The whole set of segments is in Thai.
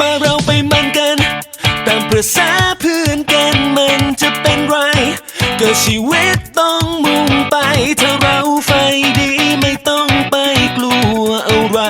มาเราไปมันกัน ตามประษาเพื่อนกันมันจะเป็นไร ก็ชีวิตต้องมุ่งไป ถ้าเราไฟดีไม่ต้องไปกลัวอะไร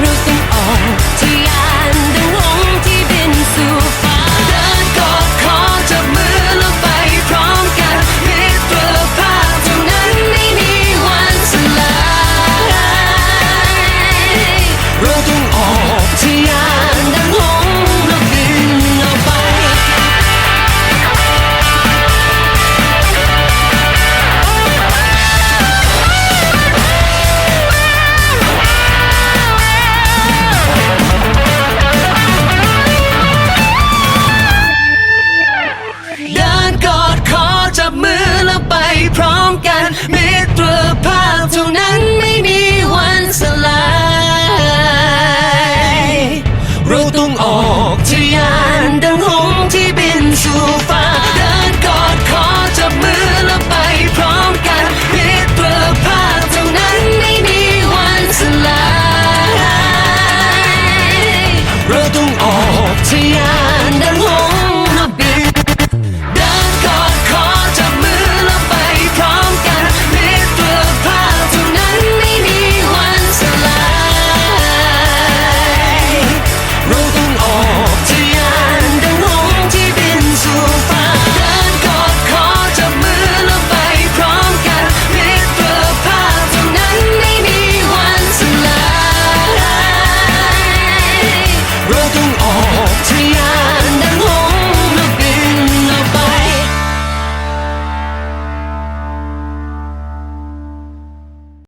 รู้สิ่งออกที่